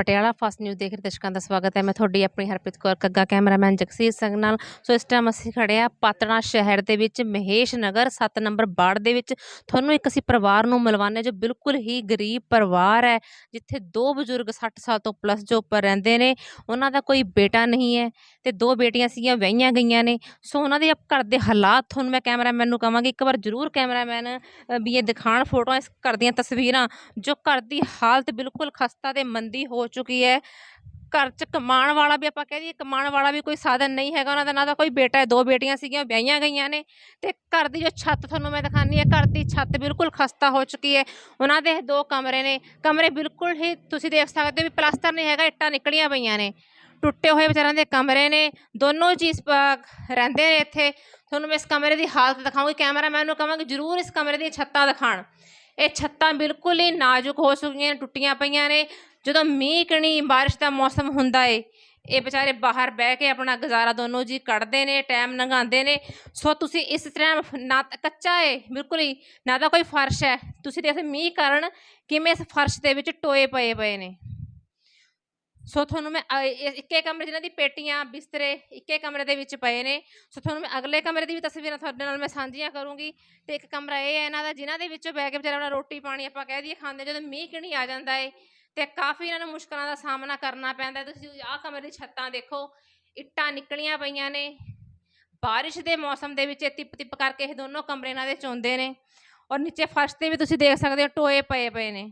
Patiala fast news ਦੇਖ ਰਹੇ ਦਰਸ਼ਕਾਂ ਦਾ ਸਵਾਗਤ ਹੈ। ਮੈਂ ਤੁਹਾਡੀ ਆਪਣੀ ਹਰਪ੍ਰੀਤ ਕੌਰ ਕੱਗਾ, ਕੈਮਰਾਮੈਨ ਜਗਸੀਰ ਸਿੰਘ ਨਾਲ। ਸੋ ਇਸ ਟਾਈਮ ਅਸੀਂ ਖੜੇ ਆ ਪਾਤਣਾ ਸ਼ਹਿਰ ਦੇ ਵਿੱਚ, ਮਹੇਸ਼ ਨਗਰ 7 ਨੰਬਰ ਬਾੜ ਦੇ ਵਿੱਚ। ਤੁਹਾਨੂੰ ਇੱਕ ਅਸੀਂ ਪਰਿਵਾਰ ਨੂੰ ਮਿਲਵਾਉਂਦੇ ਜੋ ਬਿਲਕੁਲ ਹੀ ਗਰੀਬ ਪਰਿਵਾਰ ਹੈ, ਜਿੱਥੇ ਦੋ ਬਜ਼ੁਰਗ 60 ਸਾਲ ਤੋਂ ਪਲੱਸ ਜੋ ਉੱਪਰ ਰਹਿੰਦੇ ਨੇ। ਉਹਨਾਂ ਦਾ ਕੋਈ ਬੇਟਾ ਨਹੀਂ ਹੈ ਤੇ ਦੋ ਬੇਟੀਆਂ ਸੀਗੀਆਂ ਵਹੀਆਂ ਗਈਆਂ ਨੇ। ਸੋ ਉਹਨਾਂ ਦੇ ਘਰ ਦੇ ਹਾਲਾਤ ਤੁਹਾਨੂੰ ਮੈਂ ਕੈਮਰਾਮੈਨ ਨੂੰ ਕਹਾਂਗੀ। ਇੱਕ ਵਾਰ ਜ਼ਰੂਰ ਕੈਮਰਾਮੈਨ ਵੀ ਇਹ ਦਿਖਾਣ ਫੋਟੋਆਂ, ਇਸ ਘਰ ਦੀਆਂ ਤਸਵੀਰਾਂ, ਜੋ ਘਰ ਦੀ ਹਾਲਤ ਬਿਲਕੁਲ ਖਸਤਾ ਤੇ ਮੰਦੀ ਹੋ ਚੁੱਕੀ ਹੈ। ਘਰ 'ਚ ਕਮਾਉਣ ਵਾਲਾ ਵੀ ਆਪਾਂ ਕਹਿ ਦਈਏ, ਕਮਾਉਣ ਵਾਲਾ ਵੀ ਕੋਈ ਸਾਧਨ ਨਹੀਂ ਹੈਗਾ। ਉਹਨਾਂ ਦਾ ਨਾ ਤਾਂ ਕੋਈ ਬੇਟਾ ਹੈ, ਦੋ ਬੇਟੀਆਂ ਸੀਗੀਆਂ, ਵਿਆਹੀਆਂ ਗਈਆਂ ਨੇ। ਤੇ ਘਰ ਦੀ ਜੋ ਛੱਤ ਤੁਹਾਨੂੰ ਮੈਂ ਦਿਖਾਉਂਦੀ ਹਾਂ, ਘਰ ਦੀ ਛੱਤ ਬਿਲਕੁਲ ਖਸਤਾ ਹੋ ਚੁੱਕੀ ਹੈ। ਉਹਨਾਂ ਦੇ ਦੋ ਕਮਰੇ ਨੇ। ਕਮਰੇ ਬਿਲਕੁਲ ਹੀ ਤੁਸੀਂ ਦੇਖ ਸਕਦੇ ਹੋ ਵੀ ਪਲਾਸਟਰ ਨਹੀਂ ਹੈਗਾ, ਇੱਟਾਂ ਨਿਕਲੀਆਂ ਪਈਆਂ ਨੇ। ਟੁੱਟੇ ਹੋਏ ਵਿਚਾਰਿਆਂ ਦੇ ਕਮਰੇ ਨੇ। ਦੋਨੋਂ ਜੀ ਪ- ਰਹਿੰਦੇ ਨੇ ਇੱਥੇ। ਤੁਹਾਨੂੰ ਮੈਂ ਇਸ ਕਮਰੇ ਦੀ ਹਾਲਤ ਦਿਖਾਉਂਗੀ। ਕੈਮਰਾਮੈਨ ਨੂੰ ਕਹਾਂਗੀ, ਜਰੂਰ ਇਸ ਕਮਰੇ ਦੀਆਂ ਛੱਤਾਂ ਦਿਖਾਣ ਇਹ ਛੱਤਾਂ ਬਿਲਕੁਲ ਹੀ ਨਾਜ਼ੁਕ ਹੋ ਚੁੱਕੀਆਂ ਨੇ, ਟੁੱਟੀਆਂ ਪਈਆਂ ਨੇ। ਜਦੋਂ ਮੀਂਹ ਕਣੀ ਬਾਰਿਸ਼ ਦਾ ਮੌਸਮ ਹੁੰਦਾ ਏ, ਇਹ ਵਿਚਾਰੇ ਬਾਹਰ ਬਹਿ ਕੇ ਆਪਣਾ ਗੁਜ਼ਾਰਾ ਦੋਨੋਂ ਜੀ ਕੱਢਦੇ ਨੇ, ਟਾਈਮ ਲੰਘਾਉਂਦੇ ਨੇ। ਸੋ ਤੁਸੀਂ ਇਸ ਤਰ੍ਹਾਂ ਨਾ ਕੱਚਾ ਹੈ ਬਿਲਕੁਲ ਹੀ, ਨਾ ਤਾਂ ਕੋਈ ਫਰਸ਼ ਹੈ। ਤੁਸੀਂ ਦੇਖਦੇ ਮੀਂਹ ਕਾਰਨ ਕਿਵੇਂ ਇਸ ਫਰਸ਼ ਦੇ ਵਿੱਚ ਟੋਏ ਪਏ ਪਏ ਨੇ। ਸੋ ਤੁਹਾਨੂੰ ਮੈਂ ਇੱਕੇ ਕਮਰੇ ਜਿਹਨਾਂ ਦੀ ਪੇਟੀਆਂ ਬਿਸਤਰੇ ਇੱਕੇ ਕਮਰੇ ਦੇ ਵਿੱਚ ਪਏ ਨੇ। ਸੋ ਤੁਹਾਨੂੰ ਮੈਂ ਅਗਲੇ ਕਮਰੇ ਦੀ ਵੀ ਤਸਵੀਰਾਂ ਤੁਹਾਡੇ ਨਾਲ ਮੈਂ ਸਾਂਝੀਆਂ ਕਰੂੰਗੀ। ਤੇ ਇੱਕ ਕਮਰਾ ਇਹ ਹੈ ਇਹਨਾਂ ਦਾ, ਜਿਨ੍ਹਾਂ ਦੇ ਵਿੱਚੋਂ ਬਹਿ ਕੇ ਵਿਚਾਰਾ ਆਪਣਾ ਰੋਟੀ ਪਾਣੀ ਆਪਾਂ ਕਹਿ ਦਈਏ ਖਾਂਦੇ ਜਦੋਂ ਮੀਂਹ ਕਿਣੀ ਆ ਜਾਂਦਾ ਏ ਤੇ ਕਾਫੀ ਇਹਨਾਂ ਨੂੰ ਮੁਸ਼ਕਲਾਂ ਦਾ ਸਾਹਮਣਾ ਕਰਨਾ ਪੈਂਦਾ। ਤੁਸੀਂ ਆਹ ਕਮਰੇ ਦੀ ਛੱਤਾਂ ਦੇਖੋ, ਇੱਟਾਂ ਨਿਕਲੀਆਂ ਪਈਆਂ ਨੇ। ਬਾਰਿਸ਼ ਦੇ ਮੌਸਮ ਦੇ ਵਿੱਚ ਇਹ ਤਿੱਪ ਤਿਪ ਕਰਕੇ ਇਹ ਦੋਨੋਂ ਕਮਰੇ ਇਹਨਾਂ ਦੇ ਚੋਂਦੇ ਨੇ। ਔਰ ਨੀਚੇ ਫਰਸ਼ ਤੇ ਵੀ ਤੁਸੀਂ ਦੇਖ ਸਕਦੇ ਹੋ ਟੋਏ ਪਏ ਪਏ ਨੇ।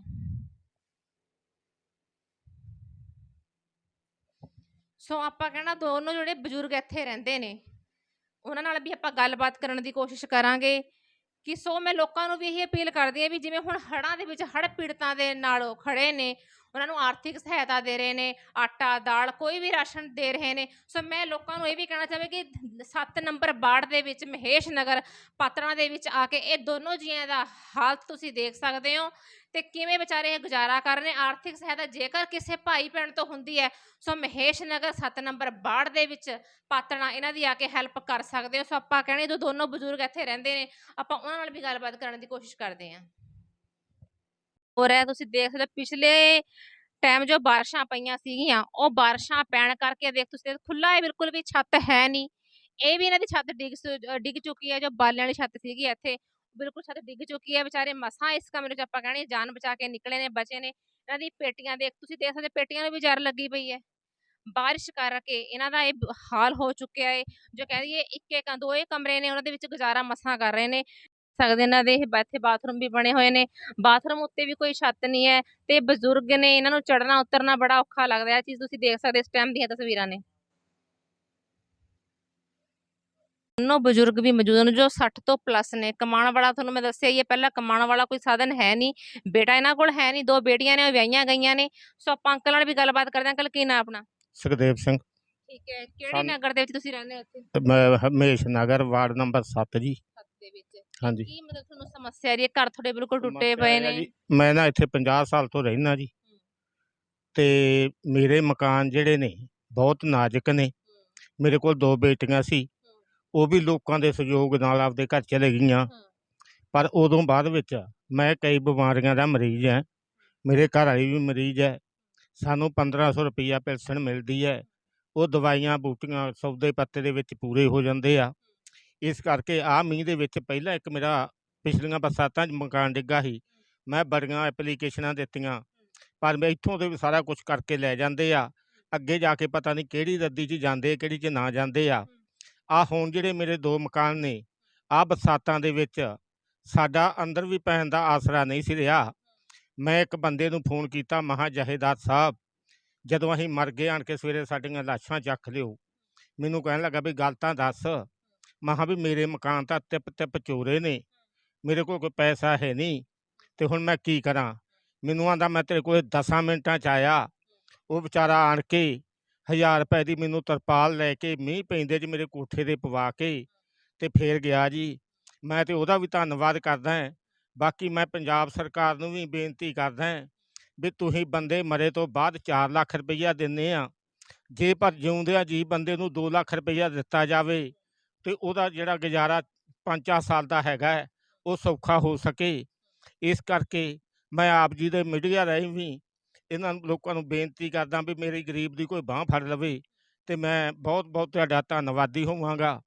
ਸੋ ਆਪਾਂ ਕਹਿਣਾ ਦੋਨੋਂ ਜਿਹੜੇ ਬਜ਼ੁਰਗ ਇੱਥੇ ਰਹਿੰਦੇ ਨੇ, ਉਹਨਾਂ ਨਾਲ ਵੀ ਆਪਾਂ ਗੱਲਬਾਤ ਕਰਨ ਦੀ ਕੋਸ਼ਿਸ਼ ਕਰਾਂਗੇ। ਕਿ ਸੋ ਮੈਂ ਲੋਕਾਂ ਨੂੰ ਵੀ ਇਹ ਅਪੀਲ ਕਰਦੀ ਹਾਂ ਵੀ ਜਿਵੇਂ ਹੁਣ ਹੜ੍ਹਾਂ ਦੇ ਵਿੱਚ ਹੜ੍ਹ ਪੀੜਤਾਂ ਦੇ ਨਾਲ ਉਹ ਖੜੇ ਨੇ ਉਹਨਾਂ ਨੂੰ ਆਰਥਿਕ ਸਹਾਇਤਾ ਦੇ ਰਹੇ ਨੇ, ਆਟਾ, ਦਾਲ ਕੋਈ ਵੀ ਰਾਸ਼ਨ ਦੇ ਰਹੇ ਨੇ। ਸੋ ਮੈਂ ਲੋਕਾਂ ਨੂੰ ਇਹ ਵੀ ਕਹਿਣਾ ਚਾਹਾਂ ਕਿ 7 ਨੰਬਰ ਬਾੜ ਦੇ ਵਿੱਚ ਮਹੇਸ਼ ਨਗਰ ਪਾਤੜਾਂ ਦੇ ਵਿੱਚ ਆ ਕੇ ਇਹ ਦੋਨੋਂ ਜੀਆਂ ਦਾ ਹਾਲਤ ਤੁਸੀਂ ਦੇਖ ਸਕਦੇ ਹੋ ਤੇ ਕਿਵੇਂ ਵਿਚਾਰੇ ਇਹ ਗੁਜ਼ਾਰਾ ਕਰ ਰਹੇ ਆਰਥਿਕ ਸਹਾਇਤਾ ਜੇਕਰ ਕਿਸੇ ਭਾਈ ਭੈਣ ਤੋਂ ਹੁੰਦੀ ਹੈ, ਸੋ ਮਹੇਸ਼ ਨਗਰ 7 ਨੰਬਰ ਬਾੜ ਦੇ ਵਿੱਚ ਪਾਤਣਾ ਇਹਨਾਂ ਦੀ ਆ ਕੇ ਹੈਲਪ ਕਰ ਸਕਦੇ ਹੋ। ਸੋ ਆਪਾਂ ਕਹਿੰਦੇ ਜੋ ਦੋਨੋਂ ਬਜ਼ੁਰਗ ਇੱਥੇ ਰਹਿੰਦੇ ਨੇ, ਆਪਾਂ ਉਹਨਾਂ ਨਾਲ ਵੀ ਗੱਲਬਾਤ ਕਰਨ ਦੀ ਕੋਸ਼ਿਸ਼ ਕਰਦੇ ਹਾਂ ਹੋਰ ਤੁਸੀਂ ਦੇਖ ਸਕਦੇ ਹੋ, ਪਿਛਲੇ ਟਾਈਮ ਜੋ ਬਾਰਿਸ਼ਾਂ ਪਈਆਂ ਸੀਗੀਆਂ, ਉਹ ਬਾਰਿਸ਼ਾਂ ਪੈਣ ਕਰਕੇ ਦੇਖ ਤੁਸੀਂ ਖੁੱਲਾ ਹੈ ਬਿਲਕੁਲ ਵੀ ਛੱਤ ਹੈ ਨਹੀਂ। ਇਹ ਵੀ ਇਹਨਾਂ ਦੀ ਛੱਤ ਡਿੱਗ ਸੁ- ਡਿੱਗ ਚੁੱਕੀ ਹੈ, ਜੋ ਬਾਲਿਆਂ ਵਾਲੀ ਛੱਤ ਸੀਗੀ ਇੱਥੇ, ਬਿਲਕੁਲ ਛੱਤ ਡਿੱਗ ਚੁੱਕੀ ਹੈ ਵਿਚਾਰੇ, ਮਸਾਂ ਇਸ ਕਮਰੇ 'ਚ ਆਪਾਂ ਕਹਿੰਦੇ ਜਾਨ ਬਚਾ ਕੇ ਨਿਕਲੇ ਨੇ, ਬਚੇ ਨੇ। ਇਹਨਾਂ ਦੀ ਪੇਟੀਆਂ ਦੇਖ, ਤੁਸੀਂ ਦੇਖ ਸਕਦੇ ਪੇਟੀਆਂ ਨੂੰ ਵੀ ਜਰ ਲੱਗੀ ਪਈ ਹੈ। ਬਾਰਿਸ਼ ਕਰਕੇ ਇਹਨਾਂ ਦਾ ਇਹ ਬ- ਹਾਲ ਹੋ ਚੁੱਕਿਆ ਹੈ। ਜੋ ਕਹਿ ਦਈਏ ਇੱਕ ਇੱਕ ਦੋ ਹੀ ਕਮਰੇ ਨੇ, ਉਹਨਾਂ ਦੇ ਵਿੱਚ ਗੁਜ਼ਾਰਾ ਮਸਾਂ ਕਰ ਰਹੇ ਨੇ। ਸਕਦੇ ਇਹਨਾਂ ਦੇ ਇਹ ਇੱਥੇ ਬਾਥਰੂਮ ਵੀ ਬਣੇ ਹੋਏ ਨੇ। ਬਾਥਰੂਮ ਉੱਤੇ ਵੀ ਕੋਈ ਛੱਤ ਨਹੀਂ ਹੈ ਤੇ ਬਜ਼ੁਰਗ ਨੇ ਇਹਨਾਂ ਨੂੰ ਚੜਨਾ ਉਤਰਨਾ ਬੜਾ ਔਖਾ ਲੱਗਦਾ ਹੈ। ਇਹ ਚੀਜ਼ ਤੁਸੀਂ ਦੇਖ ਸਕਦੇ ਇਸ ਟਾਈਮ ਦੀਆਂ ਤਸਵੀਰਾਂ ਨੇ। ਦੋਨੋਂ ਬਜ਼ੁਰਗ ਵੀ ਮੌਜੂਦ ਨੇ ਜੋ 60 ਤੋਂ ਪਲੱਸ ਨੇ। ਕਮਾਉਣ ਵਾਲਾ ਤੁਹਾਨੂੰ ਮੈਂ ਦੱਸਿਆ ਹੀ ਹੈ ਪਹਿਲਾਂ ਕਮਾਉਣ ਵਾਲਾ ਕੋਈ ਸਾਧਨ ਹੈ ਨਹੀਂ। ਬੇਟਾ ਇਹਨਾਂ ਕੋਲ ਹੈ ਨਹੀਂ ਦੋ ਬੇਟੀਆਂ ਨੇ ਉਹ ਵਿਆਹੀਆਂ ਗਈਆਂ ਨੇ। ਸੋ ਆਪਾਂ ਅੰਕਲ ਨਾਲ ਵੀ ਗੱਲਬਾਤ ਕਰਦੇ ਹਾਂ। ਅੰਕਲ ਕੀ ਨਾਂ ਆਪਣਾ? ਸੁਖਦੇਵ ਸਿੰਘ। ਠੀਕ ਹੈ ਕਿਹੜੇ ਨਗਰ ਦੇ ਵਿੱਚ ਤੁਸੀਂ ਰਹਿੰਦੇ ਹੋ ਉੱਥੇ ਮੈਂ ਹਮੇਸ਼ ਨਗਰ ਵਾਰਡ ਨੰਬਰ 7 ਜੀ। ਛੱਤ ਦੇ ਵਿੱਚ। ਹਾਂਜੀ। ਕੀ ਮਤਲਬ ਤੁਹਾਨੂੰ ਸਮੱਸਿਆ ਆ ਰਹੀ ਹੈ? ਘਰ ਤੁਹਾਡੇ ਬਿਲਕੁਲ ਟੁੱਟੇ ਪਏ ਨੇ। ਮੈਂ ਨਾ ਇੱਥੇ 50 ਸਾਲ ਤੋਂ ਰਹਿਣਾ ਜੀ। ਤੇ ਮੇਰੇ ਮਕਾਨ ਜਿਹੜੇ ਨੇ ਬਹੁਤ ਨਾਜ਼ੁਕ ਨੇ। ਮੇਰੇ ਕੋਲ ਦੋ ਬੇਟੀਆਂ ਸੀ। ਉਹ ਵੀ ਲੋਕਾਂ ਦੇ ਸਹਿਯੋਗ ਨਾਲ ਆਪਦੇ ਘਰ ਚਲੇ ਗਈਆਂ। ਪਰ ਉਦੋਂ ਬਾਅਦ ਵਿੱਚ ਮੈਂ ਕਈ ਬਿਮਾਰੀਆਂ ਦਾ ਮਰੀਜ਼ ਹਾਂ। ਮੇਰੇ ਘਰ ਵਾਲੀ ਵੀ ਮਰੀਜ਼ ਹੈ। ਸਾਨੂੰ 1500 ਰੁਪਈਆ ਪੈਨਸ਼ਨ ਮਿਲਦੀ ਹੈ। ਉਹ ਦਵਾਈਆਂ ਬੂਟੀਆਂ ਸੌਦੇ ਪੱਤੇ ਦੇ ਵਿੱਚ ਪੂਰੇ ਹੋ ਜਾਂਦੇ ਆ। ਇਸ ਕਰਕੇ ਆ ਮੀਂਹ ਦੇ ਵਿੱਚ ਪਹਿਲਾਂ ਇੱਕ ਮੇਰਾ ਪਿਛਲੀਆਂ ਬਰਸਾਤਾਂ 'ਚ ਮਕਾਨ ਡਿੱਗਾ ਸੀ। ਮੈਂ ਬੜੀਆਂ ਐਪਲੀਕੇਸ਼ਨਾਂ ਦਿੱਤੀਆਂ, ਪਰ ਮੈਂ ਇੱਥੋਂ ਦੇ ਵੀ ਸਾਰਾ ਕੁਝ ਕਰਕੇ ਲੈ ਜਾਂਦੇ ਆ। ਅੱਗੇ ਜਾ ਕੇ ਪਤਾ ਨਹੀਂ ਕਿਹੜੀ ਰੱਦੀ 'ਚ ਜਾਂਦੇ, ਕਿਹੜੀ 'ਚ ਨਾ ਜਾਂਦੇ ਆ। ਆ ਹੁਣ ਜਿਹੜੇ ਮੇਰੇ ਦੋ ਮਕਾਨ ਨੇ ਆ ਬਰਸਾਤਾਂ ਦੇ ਵਿੱਚ ਸਾਡਾ ਅੰਦਰ ਵੀ ਪੈਣ ਦਾ ਆਸਰਾ ਨਹੀਂ ਸੀ ਰਿਹਾ। ਮੈਂ ਇੱਕ ਬੰਦੇ ਨੂੰ ਫੋਨ ਕੀਤਾ ਮਹਾ ਜਹੇਦਾਰ ਸਾਹਿਬ, ਜਦੋਂ ਅਸੀਂ ਮਰ ਗਏ, ਆਣ ਕੇ ਸਵੇਰੇ ਸਾਡੀਆਂ ਲਾਸ਼ਾਂ ਚੱਕ ਲਿਓ। ਮੈਨੂੰ ਕਹਿਣ ਲੱਗਾ, ਵੀ ਗੱਲ ਤਾਂ ਦੱਸ ਮਹਾ ਵੀ ਮੇਰੇ ਮਕਾਨ ਤਾਂ ਤਿਪ ਤਿਪ ਚੋਰੇ ਨੇ, ਮੇਰੇ ਕੋਲ ਕੋਈ ਪੈਸਾ ਹੈ ਨਹੀਂ, ਤੇ ਹੁਣ ਮੈਂ ਕੀ ਕਰਾਂ? ਮੈਨੂੰ ਆਂਦਾ ਮੈਂ ਤੇਰੇ ਕੋਲ 10 ਮਿੰਟਾਂ ਚ ਆਇਆ। ਉਹ ਵਿਚਾਰਾ ਆਣ ਕੇ 1000 ਰੁਪਏ ਦੀ ਮੈਨੂੰ ਤਰਪਾਲ ਲੈ ਕੇ ਮੀਂਹ ਪੈਂਦੇ ਚ ਮੇਰੇ ਕੋਠੇ ਦੇ ਪਵਾ ਕੇ ਤੇ ਫੇਰ ਗਿਆ ਜੀ। ਮੈਂ ਤੇ ਉਹਦਾ ਵੀ ਧੰਨਵਾਦ ਕਰਦਾ ਬਾਕੀ ਮੈਂ ਪੰਜਾਬ ਸਰਕਾਰ ਨੂੰ ਵੀ ਬੇਨਤੀ ਕਰਦਾ ਵੀ ਤੁਸੀਂ ਬੰਦੇ ਮਰੇ ਤੋਂ ਬਾਅਦ 4 ਲੱਖ ਰੁਪਈਆ ਦਿੰਦੇ ਆ। ਜੇ ਪਰ ਜਿਉਂਦਿਆਂ ਜੀ ਬੰਦੇ ਨੂੰ 2 ਲੱਖ ਰੁਪਈਆ ਦਿੱਤਾ ਜਾਵੇ ਤੇ ਉਹਦਾ ਜਿਹੜਾ ਗੁਜ਼ਾਰਾ 5 ਸਾਲ ਦਾ ਹੈਗਾ ਹੈ, ਉਹ ਸੌਖਾ ਹੋ ਸਕੇ। ਇਸ ਕਰਕੇ ਮੈਂ ਆਪ ਜੀ ਦੇ ਮੀਡੀਆ ਰਾਹੀਂ ਵੀ ਇਹਨਾਂ ਲੋਕਾਂ ਨੂੰ ਬੇਨਤੀ ਕਰਦਾ ਵੀ ਮੇਰੀ ਗਰੀਬ ਦੀ ਕੋਈ ਬਾਹ ਫੜ ਲਵੇ ਤੇ ਮੈਂ ਬਹੁਤ ਬਹੁਤ ਤੁਹਾਡਾ ਧੰਨਵਾਦੀ ਹੋਵਾਂਗਾ।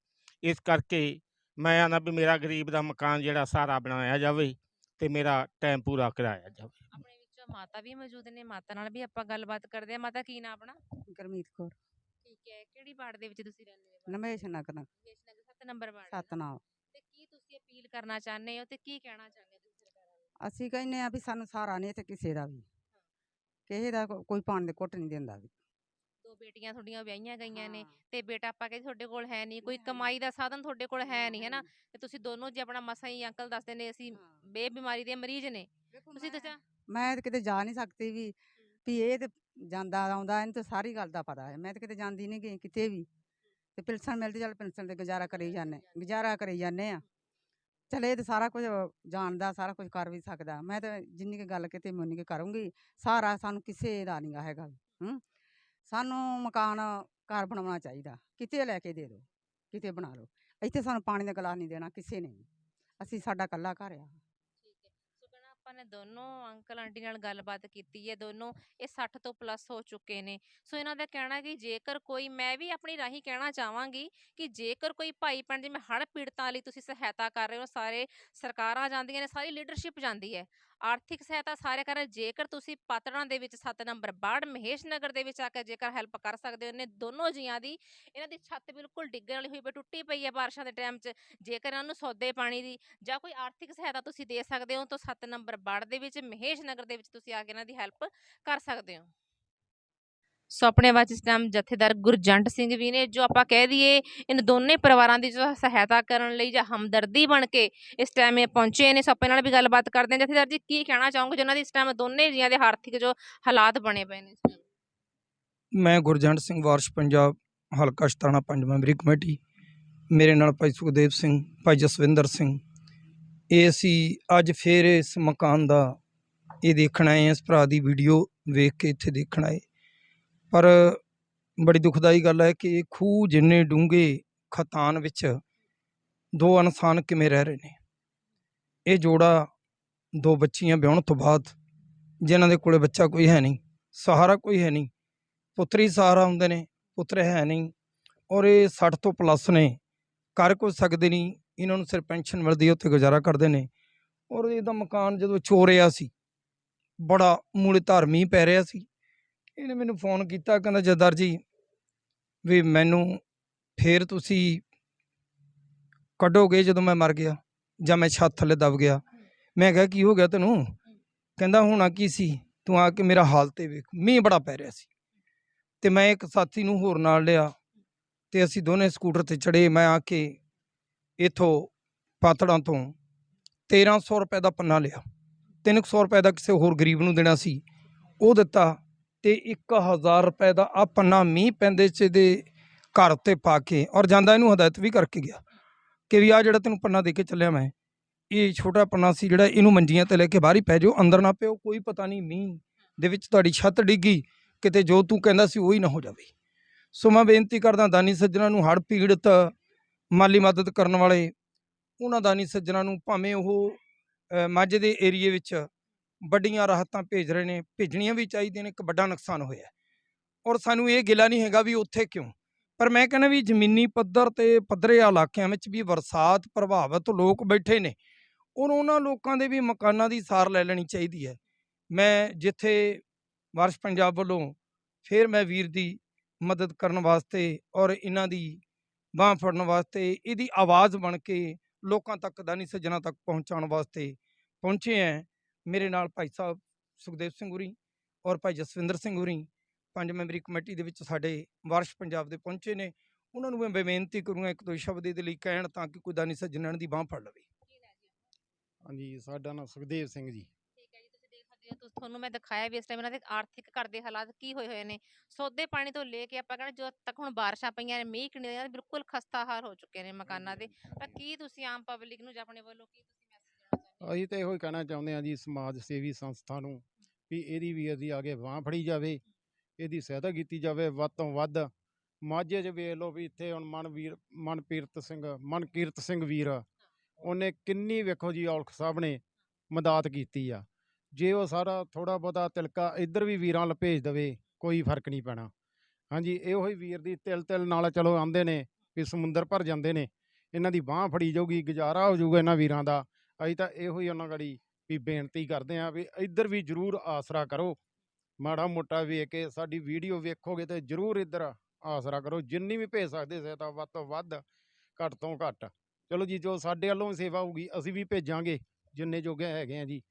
ਇਸ ਕਰਕੇ ਮੈਂ ਆਨਾ ਵੀ ਮੇਰਾ ਗਰੀਬ ਦਾ ਮਕਾਨ ਜਿਹੜਾ ਸਾਰਾ ਬਣਾਇਆ ਜਾਵੇ ਤੇ ਮੇਰਾ ਟਾਈਮ ਪੂਰਾ ਕਰਾਇਆ ਜਾਵੇ। ਆਪਣੇ ਵਿੱਚੋਂ ਮਾਤਾ ਵੀ ਮੌਜੂਦ ਨੇ ਮਾਤਾ ਨਾਲ ਵੀ ਆਪਾਂ ਗੱਲਬਾਤ ਕਰਦੇ ਆ ਮਾਤਾ ਕੀ ਨਾਮ ਆਪਣਾ? ਗਰਮੀਤ ਕੌਰ। ਠੀਕ ਹੈ ਕਿਹੜੀ ਵਾਰਡ ਦੇ ਵਿੱਚ ਤੁਸੀਂ ਰਹਿੰਦੇ ਹੋ ਨਮੇਸ਼ ਨਗਰ ਨਗਰ 7 ਨੰਬਰ ਵਾਰਡ ਦਾ। ਸਤਨਾਮ ਤੇ ਕੀ ਤੁਸੀਂ ਅਪੀਲ ਕਰਨਾ ਚਾਹੁੰਦੇ ਹੋ ਤੇ ਕੀ ਕਹਿਣਾ ਚਾਹੁੰਦੇ ਹੋ ਤੁਸੀਂ ਸਰਕਾਰਾਂ ਨੂੰ? ਅਸੀਂ ਕਹਿੰਦੇ ਆ ਵੀ ਸਾਨੂੰ ਸਹਾਰਾ ਨਹੀਂ ਤੇ ਕਿਸੇ ਦਾ ਵੀ। ਕਿਸੇ ਦਾ ਕੋ- ਕੋਈ ਪਾਣੀ ਦੇ ਘੁੱਟ ਨਹੀਂ ਦਿੰਦਾ ਵੀ। ਦੋ ਬੇਟੀਆਂ ਤੁਹਾਡੀਆਂ ਵਿਆਹੀਆਂ ਗਈਆਂ ਨੇ। ਤੇ ਬੇਟਾ ਆਪਾਂ ਕਹਿੰਦੇ ਤੁਹਾਡੇ ਕੋਲ ਹੈ ਨਹੀਂ ਕੋਈ। ਕਮਾਈ ਦਾ ਸਾਧਨ ਤੁਹਾਡੇ ਕੋਲ ਹੈ ਨਹੀਂ ਹੈ ਨਾ। ਤੇ ਤੁਸੀਂ ਦੋਨੋਂ ਜੀ ਆਪਣਾ ਮਸਾਂ ਹੀ ਅੰਕਲ ਦੱਸਦੇ ਨੇ ਅਸੀਂ। ਬੇ ਬਿਮਾਰੀ ਦੇ ਮਰੀਜ਼ ਨੇ। ਤੁਸੀਂ ਦੱਸਿਆ ਮੈਂ ਤਾਂ ਕਿਤੇ ਜਾ ਨਹੀਂ ਸਕਦੀ ਵੀ ਵੀ ਇਹ ਤੇ ਜਾਂਦਾ ਆਉਂਦਾ, ਇਹਨੂੰ ਤਾਂ ਸਾਰੀ ਗੱਲ ਦਾ ਪਤਾ ਹੈ। ਮੈਂ ਤਾਂ ਕਿਤੇ ਜਾਂਦੀ ਨਹੀਂ ਗਈ ਕਿਤੇ ਵੀ। ਤੇ ਪਿਲਸਣ ਮਿਲਦੀ, ਚੱਲ ਪਿਲਸਣ ਤੇ ਗੁਜ਼ਾਰਾ ਕਰੀ ਜਾਂਦੇ ਗੁਜ਼ਾਰਾ ਕਰੀ ਜਾਂਦੇ ਆ ਚਲੇ ਇਹ ਤਾਂ ਸਾਰਾ ਕੁਝ ਜਾਣਦਾ, ਸਾਰਾ ਕੁਝ ਕਰ ਵੀ ਸਕਦਾ। ਮੈਂ ਤਾਂ ਜਿੰਨੀ ਕੁ ਗੱਲ ਕਿਤੇ, ਮੈਂ ਉਨੀ ਕੁ ਕਰੂੰਗੀ। ਸਾਰਾ ਸਾਨੂੰ ਕਿਸੇ ਦਾ ਨਹੀਂ ਹੈਗਾ ਹੂੰ। ਸਾਨੂੰ ਮਕਾਨ, ਘਰ ਬਣਾਉਣਾ ਚਾਹੀਦਾ। ਕਿਤੇ ਲੈ ਕੇ ਦੇ ਦਿਓ ਕਿਤੇ ਬਣਾ ਲਓ। ਇੱਥੇ ਸਾਨੂੰ ਪਾਣੀ ਦਾ ਗਲਾਸ ਨਹੀਂ ਦੇਣਾ, ਕਿਸੇ ਨੇ ਵੀ। ਅਸੀਂ ਸਾਡਾ ਕੱਲਾ ਘਰ ਆ। ਆਪਾਂ ਨੇ ਦੋਨੋਂ ਅੰਕਲ ਆਂਟੀ ਨਾਲ ਗੱਲਬਾਤ ਕੀਤੀ ਹੈ ਦੋਨੋਂ ਇਹ 60 ਤੋਂ ਪਲੱਸ ਹੋ ਚੁੱਕੇ ਨੇ। ਸੋ ਇਹਨਾਂ ਦਾ ਕਹਿਣਾ ਕਿ ਜੇਕਰ ਕੋਈ, ਮੈਂ ਵੀ ਆਪਣੀ ਰਾਹੀਂ ਕਹਿਣਾ ਚਾਹਾਂਗੀ ਕਿ ਜੇਕਰ ਕੋਈ ਭਾਈ ਭੈਣ ਜਿਵੇਂ ਹੜ੍ਹ ਪੀੜਤਾਂ ਲਈ ਤੁਸੀਂ ਸਹਾਇਤਾ ਕਰ ਰਹੇ ਹੋ, ਸਾਰੇ ਸਰਕਾਰਾਂ ਜਾਂਦੀਆਂ ਨੇ, ਸਾਰੀ ਲੀਡਰਸ਼ਿਪ ਜਾਂਦੀ ਹੈ ਆਰਥਿਕ ਸਹਾਇਤਾ ਸਾਰੇ ਕਰ ਜੇਕਰ ਤੁਸੀਂ ਪਾਤੜਾਂ ਦੇ ਵਿੱਚ 7 ਨੰਬਰ, ਬਾੜ ਮਹੇਸ਼ ਨਗਰ ਦੇ ਵਿੱਚ ਆ ਕੇ ਜੇਕਰ ਹੈਲਪ ਕਰ ਸਕਦੇ ਹੋ ਨੇ ਦੋਨੋਂ ਜੀਆਂ ਦੀ, ਇਹਨਾਂ ਦੀ ਛੱਤ ਬਿਲਕੁਲ ਡਿੱਗਣ ਵਾਲੀ ਹੋਈ ਪਈ, ਟੁੱਟੀ ਪਈ ਹੈ ਬਾਰਿਸ਼ਾਂ ਦੇ ਟਾਈਮ 'ਚ, ਜੇਕਰ ਇਹਨਾਂ ਨੂੰ ਸੌਦੇ ਪਾਣੀ ਦੀ ਜਾਂ ਕੋਈ ਆਰਥਿਕ ਸਹਾਇਤਾ ਤੁਸੀਂ ਦੇ ਸਕਦੇ ਹੋ, ਤਾਂ 7 ਨੰਬਰ, ਬਾੜ ਦੇ ਵਿੱਚ, ਮਹੇਸ਼ ਨਗਰ ਦੇ ਵਿੱਚ ਤੁਸੀਂ ਆ ਕੇ ਇਹਨਾਂ ਦੀ ਹੈਲਪ ਕਰ ਸਕਦੇ ਹੋ। ਸੋ ਆਪਣੇ ਵਿੱਚ ਇਸ ਟਾਈਮ ਜਥੇਦਾਰ ਗੁਰਜੰਟ ਸਿੰਘ ਵੀ ਨੇ, ਜੋ ਆਪਾਂ ਕਹਿ ਦਈਏ ਇਨ ਦੋਨੇ ਪਰਿਵਾਰਾਂ ਦੀ ਜੋ ਸਹਾਇਤਾ ਕਰਨ ਲਈ ਜਾਂ ਹਮਦਰਦੀ ਬਣ ਕੇ ਇਸ ਟਾਈਮ ਇਹ ਪਹੁੰਚੇ ਨੇ। ਸੋ ਆਪਾਂ ਨਾਲ ਵੀ ਗੱਲਬਾਤ ਕਰਦੇ ਹਾਂ। ਜਥੇਦਾਰ ਜੀ, ਕੀ ਕਹਿਣਾ ਚਾਹੋਗੇ ਜਿਨ੍ਹਾਂ ਦੀ ਇਸ ਟਾਈਮ ਦੋਨੇ ਜੀਆਂ ਦੇ ਆਰਥਿਕ ਜੋ ਹਾਲਾਤ ਬਣੇ ਪਏ ਨੇ ਮੈਂ ਗੁਰਜੰਟ ਸਿੰਘ ਵਾਰਸ਼ ਪੰਜਾਬ, ਹਲਕਾ ਸ਼ਤਾਣਾ ਪੰਜ ਮੈਂਬਰੀ ਕਮੇਟੀ। ਮੇਰੇ ਨਾਲ ਭਾਈ ਸੁਖਦੇਵ ਸਿੰਘ, ਭਾਈ ਜਸਵਿੰਦਰ ਸਿੰਘ। ਇਹ ਅਸੀਂ ਅੱਜ ਫੇਰ ਇਸ ਮਕਾਨ ਦਾ ਇਹ ਦੇਖਣ ਆਏ ਹਾਂ। ਇਸ ਭਰਾ ਦੀ ਵੀਡੀਓ ਵੇਖ ਕੇ ਇੱਥੇ ਦੇਖਣ ਆਏ। ਪਰ ਬੜੀ ਦੁਖਦਾਈ ਗੱਲ ਹੈ ਕਿ ਇਹ ਖੂਹ ਜਿੰਨੇ ਡੂੰਘੇ ਖਤਾਨ ਵਿੱਚ ਦੋ ਇਨਸਾਨ ਕਿਵੇਂ ਰਹਿ ਰਹੇ ਨੇ। ਇਹ ਜੋੜਾ ਦੋ ਬੱਚੀਆਂ ਵਿਆਹਣ ਤੋਂ ਬਾਅਦ ਜਿਨ੍ਹਾਂ ਦੇ ਕੋਲੇ ਬੱਚਾ ਕੋਈ ਹੈ ਨਹੀਂ, ਸਹਾਰਾ ਕੋਈ ਹੈ ਨਹੀਂ, ਪੁੱਤਰੀ ਸਹਾਰਾ ਹੁੰਦੇ ਨੇ, ਪੁੱਤਰ ਹੈ ਨਹੀਂ ਔਰ ਇਹ 60 ਤੋਂ ਪਲੱਸ ਨੇ, ਕਰ ਕੁਝ ਸਕਦੇ ਨਹੀਂ, ਇਹਨਾਂ ਨੂੰ ਸਿਰ ਪੈਨਸ਼ਨ ਮਿਲਦੀ ਉੱਥੇ ਗੁਜ਼ਾਰਾ ਕਰਦੇ ਨੇ ਔਰ ਇਹਦਾ ਮਕਾਨ ਜਦੋਂ ਚੋਰਿਆ ਸੀ, ਬੜਾ ਮੂਲੇ ਧਾਰ ਮੀਂਹ ਪੈ ਰਿਹਾ ਸੀ ਇਹਨੇ ਮੈਨੂੰ ਫੋਨ ਕੀਤਾ, ਕਹਿੰਦਾ ਜਦਾਰ ਜੀ, ਵੀ ਮੈਨੂੰ ਫੇਰ ਤੁਸੀਂ ਕੱਢੋਗੇ ਜਦੋਂ ਮੈਂ ਮਰ ਗਿਆ ਜਾਂ ਮੈਂ ਛੱਤ ਥੱਲੇ ਦਬ ਗਿਆ। ਮੈਂ ਕਿਹਾ, ਕੀ ਹੋ ਗਿਆ ਤੈਨੂੰ? ਕਹਿੰਦਾ, ਹੋਣਾ ਕੀ ਸੀ? ਤੂੰ ਆ ਕੇ ਮੇਰਾ ਹਾਲ ਤੇ ਵੇਖ। ਮੀਂਹ ਬੜਾ ਪੈ ਰਿਹਾ ਸੀ ਤੇ ਮੈਂ ਇੱਕ ਸਾਥੀ ਨੂੰ ਹੋਰ ਨਾਲ ਲਿਆ ਤੇ ਅਸੀਂ ਦੋਨੇ ਸਕੂਟਰ ਤੇ ਚੜੇ ਮੈਂ ਆ ਕੇ ਇਥੋਂ ਪਾਤੜਾਂ ਤੋਂ 1300 ਰੁਪਏ ਦਾ ਪੰਨਾ ਲਿਆ। 300 ਰੁਪਏ ਦਾ ਕਿਸੇ ਹੋਰ ਗਰੀਬ ਨੂੰ ਦੇਣਾ ਸੀ। ਉਹ ਦਿੱਤਾ ਤੇ 1000 ਰੁਪਏ ਦਾ ਆ ਪੰਨਾ ਮੀਂਹ ਪੈਂਦੇ ਚ ਦੇ ਘਰ ਤੇ ਪਾ ਕੇ ਔਰ ਜਾਂਦਾ ਇਹਨੂੰ ਹਦਾਇਤ ਵੀ ਕਰਕੇ ਗਿਆ ਕਿ ਵੀ ਆ ਜਿਹੜਾ ਤੈਨੂੰ ਪੰਨਾ ਦੇ ਕੇ ਚੱਲਿਆ ਮੈਂ ਇਹ ਛੋਟਾ ਪੰਨਾ ਸੀ ਜਿਹੜਾ ਇਹਨੂੰ ਮੰਜੀਆਂ ਤੇ ਲੈ ਕੇ ਬਾਹਰ ਹੀ ਪੈ ਜਾਓ ਅੰਦਰ ਨਾ ਪਿਓ ਕੋਈ ਪਤਾ ਨਹੀਂ ਮੀਂਹ ਦੇ ਵਿੱਚ ਤੁਹਾਡੀ ਛੱਤ ਡਿੱਗੀ ਕਿਤੇ ਜੋ ਤੂੰ ਕਹਿੰਦਾ ਸੀ ਉਹੀ ਨਾ ਹੋ ਜਾਵੇ। ਸੋ ਮੈਂ ਬੇਨਤੀ ਕਰਦਾ ਦਾਨੀ ਸੱਜਣਾ ਨੂੰ ਹੜ੍ਹ ਪੀੜਤ ਮਾਲੀ ਮਦਦ ਕਰਨ ਵਾਲੇ ਉਹਨਾਂ ਦਾਨੀ ਸੱਜਣਾ ਨੂੰ ਭਾਵੇਂ ਉਹ ਅ, ਮਾਝੇ ਦੇ ਏਰੀਏ ਵਿੱਚ ਵੱਡੀਆਂ ਰਾਹਤਾਂ ਭੇਜ ਰਹੇ ਨੇ, ਭੇਜਣੀਆਂ ਵੀ ਚਾਹੀਦੀਆਂ ਨੇ, ਇੱਕ ਵੱਡਾ ਨੁਕਸਾਨ ਹੋਇਆ। ਔਰ ਸਾਨੂੰ ਇਹ ਗਿਲਾ ਨਹੀਂ ਹੈਗਾ ਵੀ ਉੱਥੇ ਕਿਉਂ। ਪਰ ਮੈਂ ਕਹਿੰਦਾ ਵੀ ਜ਼ਮੀਨੀ ਪੱਧਰ ਤੇ ਪੱਧਰੇ ਇਲਾਕਿਆਂ ਵਿੱਚ ਵੀ ਬਰਸਾਤ ਪ੍ਰਭਾਵਿਤ ਲੋਕ ਬੈਠੇ ਨੇ, ਔਰ ਉਹਨਾਂ ਲੋਕਾਂ ਦੇ ਵੀ ਮਕਾਨਾਂ ਦੀ ਸਾਰ ਲੈ ਲੈਣੀ ਚਾਹੀਦੀ ਹੈ। ਮੈਂ ਜਿੱਥੇ ਵਾਰਸ਼ ਪੰਜਾਬ ਵੱਲੋਂ ਫਿਰ ਮੈਂ ਵੀਰ ਦੀ ਮਦਦ ਕਰਨ ਵਾਸਤੇ ਔਰ ਇਹਨਾਂ ਦੀ ਬਾਹ ਫੜਨ ਵਾਸਤੇ ਇਹਦੀ ਆਵਾਜ਼ ਬਣ ਕੇ ਲੋਕਾਂ ਤੱਕ ਦਾਨੀ ਸੱਜਣਾ ਤੱਕ ਪਹੁੰਚਾਉਣ ਵਾਸਤੇ ਪਹੁੰਚੇ ਹੈ। ਮੇਰੇ ਨਾਲ ਭਾਈ ਸਾਹਿਬ ਸੁਖਦੇਵ ਸਿੰਘ ਹੁਰੀ ਔਰ ਭਾਈ ਜਸਵਿੰਦਰ ਸਿੰਘ ਹੁਰੀ ਪੰਜ ਮੈਂਬਰੀ ਕਮੇਟੀ ਦੇ ਵਿੱਚ ਸਾਡੇ ਵਾਰਸ਼ ਪੰਜਾਬ ਦੇ ਪਹੁੰਚੇ ਨੇ। ਉਹਨਾਂ ਨੂੰ ਮੈਂ ਬੇਨਤੀ ਕਰੂੰਗਾ ਇੱਕ ਦੋ ਸ਼ਬਦ ਇਹਦੇ ਲਈ ਕਹਿਣ ਤਾਂ ਕਿ ਕੋਈ ਦਾਨੀ ਸੱਜਣਾ ਦੀ ਬਾਹ ਫੜ ਲਵੇ। ਹਾਂਜੀ ਸਾਡਾ ਨਾਮ ਸੁਖਦੇਵ ਸਿੰਘ ਜੀ। ਠੀਕ ਹੈ ਜੀ ਤੁਸੀਂ ਦੇਖ ਸਕਦੇ ਹੋ ਤੁਸ- ਤੁਹਾਨੂੰ ਮੈਂ ਦਿਖਾਇਆ ਵੀ ਇਸ ਟਾਈਮ ਇਹਨਾਂ ਦੇ ਆਰਥਿਕ ਘਰ ਦੇ ਹਾਲਾਤ ਕੀ ਹੋਏ ਹੋਏ ਨੇ। ਸੌਦੇ ਪਾਣੀ ਤੋਂ ਲੈ ਕੇ ਆਪਾਂ ਕਹਿੰਦੇ ਜਦੋਂ ਤੱਕ ਹੁਣ ਬਾਰਿਸ਼ਾਂ ਪਈਆਂ ਨੇ ਮੀਂਹ ਕਿੰਨੇ ਦੇ ਬਿਲਕੁਲ ਖਸਤਾ ਹਾਲ ਹੋ ਚੁੱਕੇ ਨੇ ਮਕਾਨਾਂ ਦੇ। ਤਾਂ ਕੀ ਤੁਸੀਂ ਆਮ ਪਬਲਿਕ ਨੂੰ ਜਾਂ ਆਪਣੇ ਵੱਲੋਂ ਕੀ ਤੁਸੀਂ ਮੈਸੇਜ ਦੇਣਾ ਚਾਹੁੰਦੇ ਹੋ ਅਸੀਂ ਤਾਂ ਇਹੋ ਹੀ ਕਹਿਣਾ ਚਾਹੁੰਦੇ ਹਾਂ ਜੀ ਸਮਾਜ ਸੇਵੀ ਸੰਸਥਾ ਨੂੰ ਵੀ ਇਹਦੀ ਵੀ ਅਸੀਂ ਆਗੇ ਬਾਂਹ ਫੜੀ ਜਾਵੇ, ਇਹਦੀ ਸਹਾਇਤਾ ਕੀਤੀ ਜਾਵੇ ਵੱਧ ਤੋਂ ਵੱਧ। ਮਾਝੇ 'ਚ ਵੇਖ ਲਓ ਵੀ ਇੱਥੇ ਹੁਣ ਮਨਵੀਰ, ਮਨਪੀਰਤ ਸਿੰਘ, ਮਨਕੀਰਤ ਸਿੰਘ ਵੀਰ, ਉਹਨੇ ਕਿੰਨੀ ਵੇਖੋ ਜੀ ਔਲਖ ਸਾਹਿਬ ਨੇ ਮਦਦ ਕੀਤੀ ਆ। ਜੇ ਉਹ ਸਾਰਾ ਥੋੜਾ ਬਹੁਤਾ ਤਿਲਕਾ ਇੱਧਰ ਵੀ ਵੀਰਾਂ ਵੱਲ ਭੇਜ ਦੇਵੇ, ਕੋਈ ਫ਼ਰਕ ਨਹੀਂ ਪੈਣਾ। ਹਾਂਜੀ, ਇਹੋ ਹੀ ਵੀਰ ਦੀ ਤਿਲ ਤਿਲ ਨਾਲ ਚਲੋ ਆਂਦੇ ਨੇ, ਵੀ ਸਮੁੰਦਰ ਭਰ ਜਾਂਦੇ ਨੇ। ਇਹਨਾਂ ਦੀ ਬਾਹ ਫੜੀ ਜਾਊਗੀ, ਗੁਜ਼ਾਰਾ ਹੋ ਜਾਊਗਾ ਇਹਨਾਂ ਵੀਰਾਂ ਦਾ। ਅਸੀਂ ਤਾਂ ਇਹੋ ਹੀ ਉਹਨਾਂ ਗੜੀ ਵੀ ਬੇਨਤੀ ਕਰਦੇ ਹਾਂ ਵੀ ਇੱਧਰ ਵੀ ਜਰੂਰ ਆਸਰਾ ਕਰੋ। ਮਾੜਾ ਮੋਟਾ ਵੇਖ ਕੇ ਸਾਡੀ ਵੀਡੀਓ ਵੇਖੋਗੇ ਤੇ ਜਰੂਰ ਇੱਧਰ ਆਸਰਾ ਕਰੋ। ਜਿੰਨੀ ਵੀ ਭੇਜ ਸਕਦੇ ਸਹਾਇਤਾ ਵੱਧ ਤੋਂ ਵੱਧ ਘੱਟ ਤੋਂ ਘੱਟ। ਚਲੋ ਜੀ ਜੋ ਸਾਡੇ ਵੱਲੋਂ ਸੇਵਾ ਹੋਊਗੀ ਅਸੀਂ ਵੀ ਭੇਜਾਂਗੇ ਜਿੰਨੇ ਜੋਗੇ ਹੈਗੇ ਆ ਜੀ।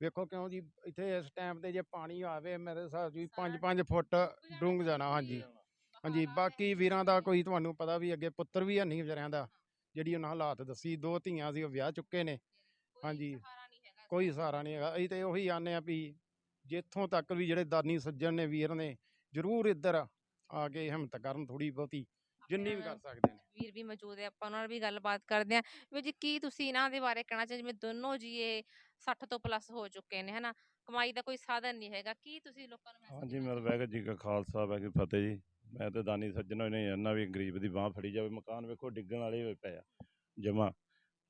ਵੇਖੋ ਕਿਉਂ ਜੀ ਇੱਥੇ ਇਸ ਟਾਈਮ ਤੇ ਜੇ ਪਾਣੀ ਆਵੇ ਮੇਰੇ ਹਿਸਾਬ ਵੀ 5-5 ਫੁੱਟ ਡੂੰਘ ਜਾਣਾ ਹਾਂਜੀ। ਹਾਂਜੀ। ਬਾਕੀ ਵੀਰਾਂ ਦਾ ਕੋਈ ਤੁਹਾਨੂੰ ਪਤਾ ਵੀ ਅੱਗੇ ਪੁੱਤਰ ਵੀ ਹੈ ਨਹੀਂ ਵਿਚਾਰਿਆਂ ਦਾ ਜਿਹੜੀ ਉਹਨਾਂ ਹਾਲਾਤ ਦੱਸੀ ਦੋ ਧੀਆਂ ਸੀ ਉਹ ਵਿਆਹ ਚੁੱਕੇ ਨੇ। ਹਾਂਜੀ। ਕੋਈ ਸਹਾਰਾ ਨਹੀਂ ਹੈਗਾ। ਅਸੀਂ ਤੇ ਉਹੀ ਆਨੇ ਆ ਵੀ ਜਿੱਥੋਂ ਤੱਕ ਵੀ ਜਿਹੜੇ ਦਾਨੀ ਸੱਜਣ ਨੇ ਵੀਰ ਨੇ ਜਰੂਰ ਇੱਧਰ ਆ ਕੇ ਹਿੰਮਤ ਕਰਨ ਥੋੜੀ ਬਹੁਤੀ ਜਿੰਨੀ ਵੀ ਕਰ ਸਕਦੇ ਨੇ। ਵੀਰ ਵੀ ਮੌਜੂਦ ਹੈ ਆਪਾਂ ਉਹਨਾਂ ਨਾਲ ਵੀ ਗੱਲਬਾਤ ਕਰਦੇ ਹਾਂ। ਵੀ ਜੀ ਕੀ ਤੁਸੀਂ ਇਹਨਾਂ ਦੇ ਬਾਰੇ ਕਹਿਣਾ ਚਾਹੁੰਦੇ ਜਿਵੇਂ ਦੋਨੋਂ ਜੀ ਇਹ 60 ਤੋਂ ਪਲੱਸ ਹੋ ਚੁੱਕੇ ਨੇ ਹਨਾ? ਕਮਾਈ ਦਾ ਕੋਈ ਸਾਧਨ ਨਹੀਂ ਹੈਗਾ। ਕੀ ਤੁਸੀਂ ਲੋਕਾਂ ਨੂੰ message ਹਾਂਜੀ ਮੇਰਾ ਵਾਹਿਗੁਰੂ ਜੀ ਕਾ ਖਾਲਸਾ ਵਾਹਿਗੁਰੂ ਜੀ ਕੀ ਫਤਿਹ ਜੀ। ਮੈਂ ਤੇ ਦਾਨੀ ਸੱਜਣ ਹੋਏ ਨੇ ਇਹਨਾਂ ਵੀ ਗਰੀਬ ਦੀ ਬਾਹ ਫੜੀ ਜਾਵੇ। ਮਕਾਨ ਵੇਖੋ ਡਿੱਗਣ ਵਾਲੇ ਹੋਏ ਪਏ ਆ ਜਮਾ।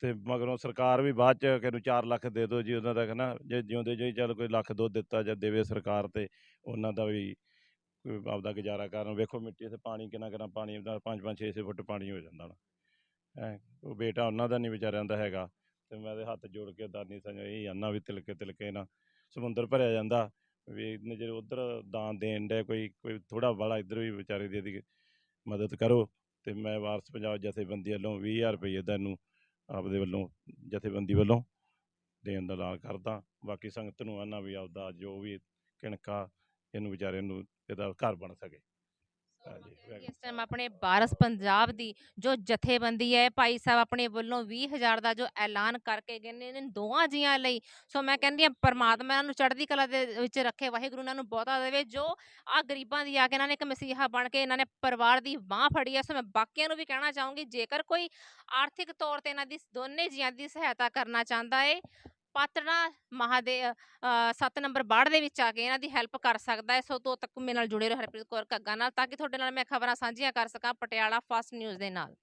ਤੇ ਮਗਰੋਂ ਸਰਕਾਰ ਵੀ ਬਾਅਦ ਚ ਕਿ ਨੂੰ 4 ਲੱਖ ਦੇ ਦਿਓ ਜੀ ਉਹਨਾਂ ਦਾ ਕਹਿੰਦਾ ਜੇ ਜਿਉਂਦੇ ਜੀ ਚੱਲ ਕੋਈ ਲੱਖ ਦੋ ਦਿੱਤਾ ਜਾਂ ਦੇਵੇ ਸਰਕਾਰ ਤੇ, ਉਹਨਾਂ ਦਾ ਵੀ ਕੋਈ ਆਪਦਾ ਗੁਜ਼ਾਰਾ ਕਰਨ। ਵੇਖੋ ਮਿੱਟੀ ਤੇ ਪਾਣੀ ਕਿੰਨਾ ਕਿੰਨਾ ਪਾਣੀ ਦਾ 5 5 6 6 ਫੁੱਟ ਪਾਣੀ ਹੋ ਜਾਂਦਾ ਨਾ। ਹੈ, ਉਹ ਬੇਟਾ ਉਹਨਾਂ ਦਾ ਨਹੀਂ ਵਿਚਾਰਿਆਂ ਦਾ ਹੈਗਾ। ਤੇ ਮੈਂ ਦੇ ਹੱਥ ਜੋੜ ਕੇ ਦਾਨੀ ਸੰਜੋ ਇਹ ਆਨਾ ਵੀ ਤਿਲਕੇ ਤਿਲਕੇ ਨਾ ਸਮੁੰਦਰ ਭਰਿਆ ਜਾਂਦਾ, ਵੀ ਇਹਨੇ ਉਧਰ ਦਾਨ ਦੇਣ ਦੇ ਕੋਈ ਕੋਈ ਥੋੜਾ ਵਾਲਾ ਇੱਧਰ ਵੀ ਵਿਚਾਰੇ ਦੀ ਇਹਦੀ ਮਦਦ ਕਰੋ। ਤੇ ਮੈਂ ਵਾਰਸ ਪੰਜਾਬ ਜਥੇਬੰਦੀ ਵੱਲੋਂ 20000 ਰੁਪਏ ਦਾ ਇਹਨੂੰ ਆਪਦੇ ਵੱਲੋਂ, ਜਥੇਬੰਦੀ ਵੱਲੋਂ ਦੇਣ ਦਾ ਐਲਾਨ ਕਰਦਾ। ਬਾਕੀ ਸੰਗਤ ਨੂੰ ਆਨਾ ਵੀ ਆਪਦਾ ਜੋ ਵੀ ਕਿਣਕਾ, ਇਹਨੂੰ ਵਿਚਾਰੇ ਨੂੰ ਇਹਦਾ ਘਰ ਬਣ ਸਕੇ। ਇਸ ਟਾਈਮ ਆਪਣੇ ਬਾਰਸ ਪੰਜਾਬ ਦੀ ਜੋ ਜਥੇਬੰਦੀ ਹੈ ਭਾਈ ਸਾਹਿਬ ਆਪਣੇ ਵੱਲੋਂ 20000 ਦਾ ਜੋ ਐਲਾਨ ਕਰਕੇ ਗਏ ਨੇ ਇਹਨਾਂ ਦੋਵਾਂ ਜੀਆਂ ਲਈ। ਸੋ ਮੈਂ ਕਹਿੰਦੀ ਹਾਂ ਪਰਮਾਤਮਾ ਇਹਨਾਂ ਨੂੰ ਚੜ੍ਹਦੀ ਕਲਾ ਦੇ ਵਿੱਚ ਰੱਖੇ ਵਾਹਿਗੁਰੂ ਇਹਨਾਂ ਨੂੰ ਬਹੁਤਾ ਦੇਵੇ ਜੋ ਆ ਗਰੀਬਾਂ ਦੀ ਆ ਕੇ ਇਹਨਾਂ ਨੇ ਇੱਕ ਮਸੀਹਾ ਬਣ ਕੇ ਇਹਨਾਂ ਨੇ ਪਰਿਵਾਰ ਦੀ ਬਾਹ ਫੜੀ ਹੈ। ਸੋ ਮੈਂ ਬਾਕੀਆਂ ਨੂੰ ਵੀ ਕਹਿਣਾ ਚਾਹੂੰਗੀ ਜੇਕਰ ਕੋਈ ਆਰਥਿਕ ਤੌਰ ਤੇ ਇਹਨਾਂ ਦੀ ਦੋਨੇ ਜੀਆਂ ਦੀ ਸਹਾਇਤਾ ਕਰਨਾ ਚਾਹੁੰਦਾ ਹੈ ਪਾਤੜਾ ਮਹਾਦੇ 7 ਨੰਬਰ ਬਾੜ ਦੇ ਵਿੱਚ ਆ ਕੇ ਇਹਨਾਂ ਦੀ ਹੈਲਪ ਕਰ ਸਕਦਾ ਹੈ, ਸੋ ਤੋਂ ਤੱਕ ਮੇਰੇ ਨਾਲ ਜੁੜੇ ਰਹੋ ਹਰਪ੍ਰੀਤ ਕੌਰ ਕੱਗਾ ਨਾਲ, ਤਾਂ ਕਿ ਤੁਹਾਡੇ ਨਾਲ ਮੈਂ ਖਬਰਾਂ ਸਾਂਝੀਆਂ ਕਰ ਸਕਾਂ ਪਟਿਆਲਾ ਫਾਸਟ ਨਿਊਜ਼ ਦੇ ਨਾਲ।